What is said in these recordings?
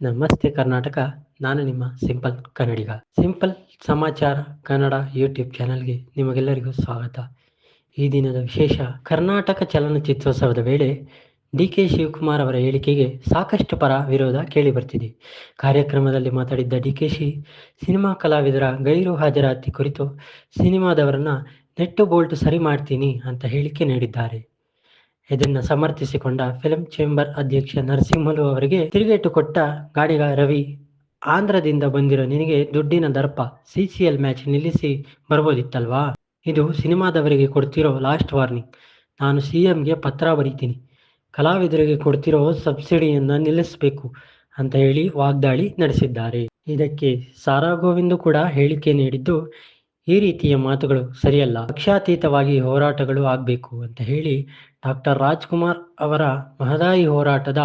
ನಮಸ್ತೆ ಕರ್ನಾಟಕ, ನಾನು ನಿಮ್ಮ ಸಿಂಪಲ್ ಕನ್ನಡಿಗ. ಸಿಂಪಲ್ ಸಮಾಚಾರ ಕನ್ನಡ ಯೂಟ್ಯೂಬ್ ಚಾನಲ್ಗೆ ನಿಮಗೆಲ್ಲರಿಗೂ ಸ್ವಾಗತ. ಈ ದಿನದ ವಿಶೇಷ ಕರ್ನಾಟಕ ಚಲನಚಿತ್ರೋತ್ಸವದ ವೇಳೆ ಡಿ ಕೆ ಶಿವಕುಮಾರ್ ಅವರ ಹೇಳಿಕೆಗೆ ಸಾಕಷ್ಟು ಪರ ವಿರೋಧ ಕೇಳಿಬರ್ತಿದೆ. ಕಾರ್ಯಕ್ರಮದಲ್ಲಿ ಮಾತಾಡಿದ್ದ ಡಿ ಕೆ ಶಿ, ಸಿನಿಮಾ ಕಲಾವಿದರ ಗೈರು ಹಾಜರಾತಿ ಕುರಿತು ಸಿನಿಮಾದವರನ್ನ ನೆಟ್ಟು ಬೋಲ್ಟ್ ಸರಿ ಮಾಡ್ತೀನಿ ಅಂತ ಹೇಳಿಕೆ ನೀಡಿದ್ದಾರೆ. ಇದನ್ನು ಸಮರ್ಥಿಸಿಕೊಂಡ ಫಿಲಂ ಚೇಂಬರ್ ಅಧ್ಯಕ್ಷ ನರಸಿಂಹಲು ಅವರಿಗೆ ತಿರುಗೇಟು ಕೊಟ್ಟ ಗಾಡಿಗ ರವಿ, ಆಂಧ್ರದಿಂದ ಬಂದಿರೋ ನಿನಗೆ ದುಡ್ಡಿನ ದರ್ಪ ಸಿ ಮ್ಯಾಚ್ ನಿಲ್ಲಿಸಿ ಬರ್ಬೋದಿತ್ತಲ್ವಾ? ಇದು ಸಿನಿಮಾದವರಿಗೆ ಕೊಡ್ತಿರೋ ಲಾಸ್ಟ್ ವಾರ್ನಿಂಗ್. ನಾನು ಸಿ ಎಂಗೆ ಪತ್ರ ಬರೀತೀನಿ. ಕಲಾವಿದರಿಗೆ ಕೊಡ್ತಿರೋ ಸಬ್ಸಿಡಿಯನ್ನು ನಿಲ್ಲಿಸಬೇಕು ಅಂತ ಹೇಳಿ ವಾಗ್ದಾಳಿ ನಡೆಸಿದ್ದಾರೆ. ಇದಕ್ಕೆ ಸಾರಾ ಗೋವಿಂದ್ ಕೂಡ ಹೇಳಿಕೆ ನೀಡಿದ್ದು, ಈ ರೀತಿಯ ಮಾತುಗಳು ಸರಿಯಲ್ಲ. ಪಕ್ಷಾತೀತವಾಗಿ ಹೋರಾಟಗಳು ಆಗಬೇಕು ಅಂತ ಹೇಳಿ ಡಾಕ್ಟರ್ ರಾಜ್ಕುಮಾರ್ ಅವರ ಮಹದಾಯಿ ಹೋರಾಟದ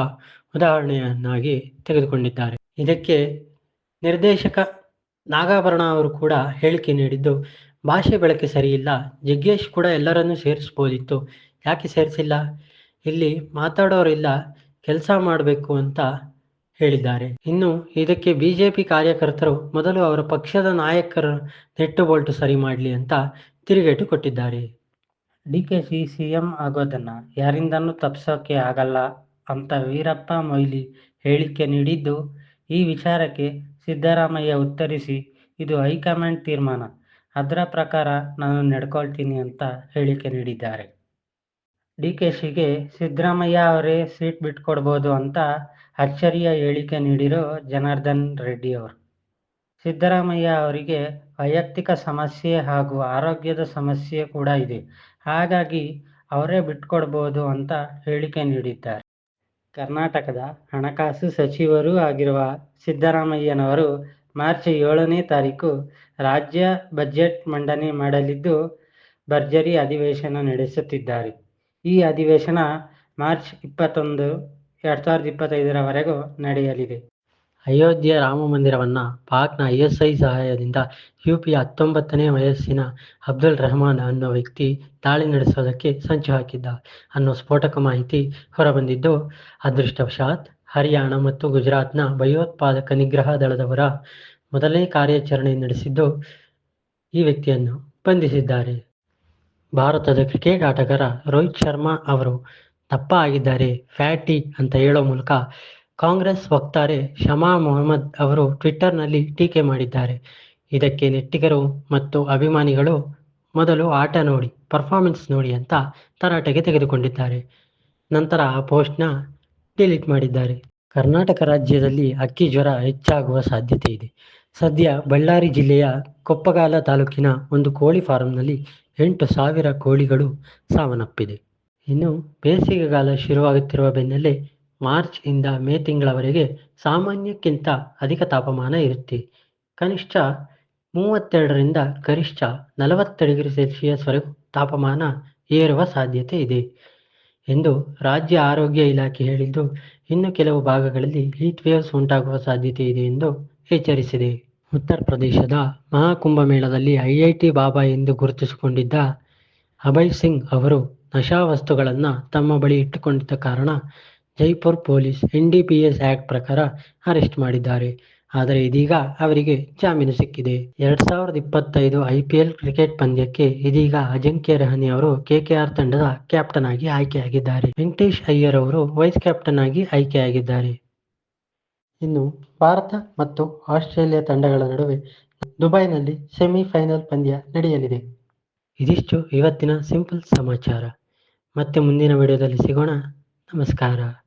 ಉದಾಹರಣೆಯನ್ನಾಗಿ ತೆಗೆದುಕೊಂಡಿದ್ದಾರೆ. ಇದಕ್ಕೆ ನಿರ್ದೇಶಕ ನಾಗಾಭರಣ ಅವರು ಕೂಡ ಹೇಳಿಕೆ ನೀಡಿದ್ದು, ಭಾಷೆ ಬಳಕೆ ಸರಿಯಿಲ್ಲ ಜಗ್ಗೇಶ್ ಕೂಡ ಎಲ್ಲರನ್ನೂ ಸೇರಿಸ್ಬೋದಿತ್ತು. ಯಾಕೆ ಸೇರಿಸಿಲ್ಲ? ಇಲ್ಲಿ ಮಾತಾಡೋರಿಲ್ಲ, ಕೆಲಸ ಮಾಡಬೇಕು ಅಂತ ಹೇಳಿದ್ದಾರೆ. ಇನ್ನು ಇದಕ್ಕೆ ಬಿಜೆಪಿ ಕಾರ್ಯಕರ್ತರು ಮೊದಲು ಅವರ ಪಕ್ಷದ ನಾಯಕರ ನೆಟ್ಟು ಬೋಲ್ಟು ಸರಿ ಮಾಡಲಿ ಅಂತ ತಿರುಗೇಟು ಕೊಟ್ಟಿದ್ದಾರೆ. ಡಿ ಕೆ ಸಿ ಸಿ ಎಂ ಆಗೋದನ್ನು ಯಾರಿಂದನೂ ತಪ್ಪಿಸೋಕೆ ಆಗಲ್ಲ ಅಂತ ವೀರಪ್ಪ ಮೊಯ್ಲಿ ಹೇಳಿಕೆ ನೀಡಿದ್ದು ಈ ವಿಚಾರಕ್ಕೆ ಸಿದ್ದರಾಮಯ್ಯ ಉತ್ತರಿಸಿ, ಇದು ಹೈಕಮಾಂಡ್ ತೀರ್ಮಾನ, ಅದರ ಪ್ರಕಾರ ನಾನು ನಡ್ಕೊಳ್ತೀನಿ ಅಂತ ಹೇಳಿಕೆ ನೀಡಿದ್ದಾರೆ. ಡಿ ಕೆ ಸಿದ್ದರಾಮಯ್ಯ ಅವರೇ ಸೀಟ್ ಬಿಟ್ಕೊಡ್ಬೋದು ಅಂತ ಅಚ್ಚರಿಯ ಹೇಳಿಕೆ ನೀಡಿರೋ ಜನಾರ್ದನ್ ರೆಡ್ಡಿ ಅವರು. ಸಿದ್ದರಾಮಯ್ಯ ಅವರಿಗೆ ವೈಯಕ್ತಿಕ ಸಮಸ್ಯೆ ಹಾಗೂ ಆರೋಗ್ಯದ ಸಮಸ್ಯೆ ಕೂಡ ಇದೆ. ಹಾಗಾಗಿ ಅವರೇ ಬಿಟ್ಕೊಡ್ಬೋದು ಅಂತ ಹೇಳಿಕೆ ನೀಡಿದ್ದಾರೆ. ಕರ್ನಾಟಕದ ಹಣಕಾಸು ಸಚಿವರೂ ಆಗಿರುವ ಸಿದ್ದರಾಮಯ್ಯನವರು ಮಾರ್ಚ್ ಏಳನೇ ತಾರೀಕು ರಾಜ್ಯ ಬಜೆಟ್ ಮಂಡನೆ ಮಾಡಲಿದ್ದು ಭರ್ಜರಿ ಅಧಿವೇಶನ ನಡೆಸುತ್ತಿದ್ದಾರೆ. ಈ ಅಧಿವೇಶನ ಮಾರ್ಚ್ ಇಪ್ಪತ್ತೊಂದು, ಎರಡು ಸಾವಿರದ ಇಪ್ಪತ್ತೈದರವರೆಗೂ ನಡೆಯಲಿದೆ. ಅಯೋಧ್ಯೆ ರಾಮ ಮಂದಿರವನ್ನು ಪಾಕ್ನ ಐಎಸ್ಐ ಸಹಾಯದಿಂದ ಯು ಪಿಯ ಹತ್ತೊಂಬತ್ತನೇ ವಯಸ್ಸಿನ ಅಬ್ದುಲ್ ರೆಹಮಾನ್ ಅನ್ನೋ ವ್ಯಕ್ತಿ ದಾಳಿ ನಡೆಸೋದಕ್ಕೆ ಸಂಚು ಹಾಕಿದ್ದ ಅನ್ನೋ ಸ್ಫೋಟಕ ಮಾಹಿತಿ ಹೊರಬಂದಿದ್ದು, ಅದೃಷ್ಟವಶಾತ್ ಹರಿಯಾಣ ಮತ್ತು ಗುಜರಾತ್ನ ಭಯೋತ್ಪಾದಕ ನಿಗ್ರಹ ದಳದವರ ಮೊದಲನೇ ಕಾರ್ಯಾಚರಣೆ ನಡೆಸಿದ್ದು ಈ ವ್ಯಕ್ತಿಯನ್ನು ಬಂಧಿಸಿದ್ದಾರೆ. ಭಾರತದ ಕ್ರಿಕೆಟ್ ಆಟಗಾರ ರೋಹಿತ್ ಶರ್ಮಾ ಅವರು ದಪ್ಪ ಆಗಿದ್ದಾರೆ ಫ್ಯಾಟಿ ಅಂತ ಹೇಳೋ ಮೂಲಕ ಕಾಂಗ್ರೆಸ್ ವಕ್ತಾರೆ ಶಮಾ ಮೊಹಮ್ಮದ್ ಅವರು ಟ್ವಿಟ್ಟರ್ನಲ್ಲಿ ಟೀಕೆ ಮಾಡಿದ್ದಾರೆ. ಇದಕ್ಕೆ ನೆಟ್ಟಿಗರು ಮತ್ತು ಅಭಿಮಾನಿಗಳು ಮೊದಲು ಆಟ ನೋಡಿ, ಪರ್ಫಾರ್ಮೆನ್ಸ್ ನೋಡಿ ಅಂತ ತರಾಟೆಗೆ ತೆಗೆದುಕೊಂಡಿದ್ದಾರೆ. ನಂತರ ಆ ಪೋಸ್ಟ್ನ ಡಿಲೀಟ್ ಮಾಡಿದ್ದಾರೆ. ಕರ್ನಾಟಕ ರಾಜ್ಯದಲ್ಲಿ ಅಕ್ಕಿ ಜ್ವರ ಹೆಚ್ಚಾಗುವ ಸಾಧ್ಯತೆ ಇದೆ. ಸದ್ಯ ಬಳ್ಳಾರಿ ಜಿಲ್ಲೆಯ ಕೊಪ್ಪಗಾಲ ತಾಲೂಕಿನ ಒಂದು ಕೋಳಿ ಫಾರಂನಲ್ಲಿ ಎಂಟು ಸಾವಿರ ಕೋಳಿಗಳು ಸಾವನ್ನಪ್ಪಿದೆ. ಇನ್ನು ಬೇಸಿಗೆಗಾಲ ಶುರುವಾಗುತ್ತಿರುವ ಬೆನ್ನಲ್ಲೇ ಮಾರ್ಚ್ ಇಂದ ಮೇ ತಿಂಗಳವರೆಗೆ ಸಾಮಾನ್ಯಕ್ಕಿಂತ ಅಧಿಕ ತಾಪಮಾನ ಇರುತ್ತೆ. ಕನಿಷ್ಠ ಮೂವತ್ತೆರಡರಿಂದ ಗರಿಷ್ಠ ನಲವತ್ತು ಡಿಗ್ರಿ ಸೆಲ್ಸಿಯಸ್ವರೆಗೂ ತಾಪಮಾನ ಏರುವ ಸಾಧ್ಯತೆ ಇದೆ ಎಂದು ರಾಜ್ಯ ಆರೋಗ್ಯ ಇಲಾಖೆ ಹೇಳಿದ್ದು, ಇನ್ನು ಕೆಲವು ಭಾಗಗಳಲ್ಲಿ ಹೀಟ್ ವೇವ್ಸ್ ಉಂಟಾಗುವ ಸಾಧ್ಯತೆ ಇದೆ ಎಂದು ಎಚ್ಚರಿಸಿದೆ. ಉತ್ತರ ಪ್ರದೇಶದ ಮಹಾಕುಂಭಮೇಳದಲ್ಲಿ ಐಐಟಿ ಬಾಬಾ ಎಂದು ಗುರುತಿಸಿಕೊಂಡಿದ್ದ ಅಭಯ್ ಸಿಂಗ್ ಅವರು ನಶಾವಸ್ತುಗಳನ್ನು ತಮ್ಮ ಬಳಿ ಇಟ್ಟುಕೊಂಡಿದ್ದ ಕಾರಣ Jaipur police N D P S act ಪ್ರಕಾರ ಅರೆಸ್ಟ್ ಮಾಡಿದ್ದಾರೆ. ಆದರೆ ಇದೀಗ ಅವರಿಗೆ ಜಾಮೀನು ಸಿಕ್ಕಿದೆ. ಎರಡ್ ಸಾವಿರದ ಇಪ್ಪತ್ತೈದು ಐ ಪಿ ಎಲ್ ಕ್ರಿಕೆಟ್ ಪಂದ್ಯಕ್ಕೆ ಇದೀಗ ಅಜಿಂಕ್ಯ ರಹಾನೆ ಅವರು ಕೆಕೆಆರ್ ತಂಡದ ಕ್ಯಾಪ್ಟನ್ ಆಗಿ ಆಯ್ಕೆಯಾಗಿದ್ದಾರೆ. ವೆಂಕಟೇಶ್ ಅಯ್ಯರ್ ಅವರು ವೈಸ್ ಕ್ಯಾಪ್ಟನ್ ಆಗಿ ಆಯ್ಕೆಯಾಗಿದ್ದಾರೆ. ಇನ್ನು ಭಾರತ ಮತ್ತು ಆಸ್ಟ್ರೇಲಿಯಾ ತಂಡಗಳ ನಡುವೆ ದುಬೈನಲ್ಲಿ ಸೆಮಿಫೈನಲ್ ಪಂದ್ಯ ನಡೆಯಲಿದೆ. ಇದಿಷ್ಟು ಇವತ್ತಿನ ಸಿಂಪಲ್ ಸಮಾಚಾರ. ಮತ್ತೆ ಮುಂದಿನ ವಿಡಿಯೋದಲ್ಲಿ ಸಿಗೋಣ. ನಮಸ್ಕಾರ.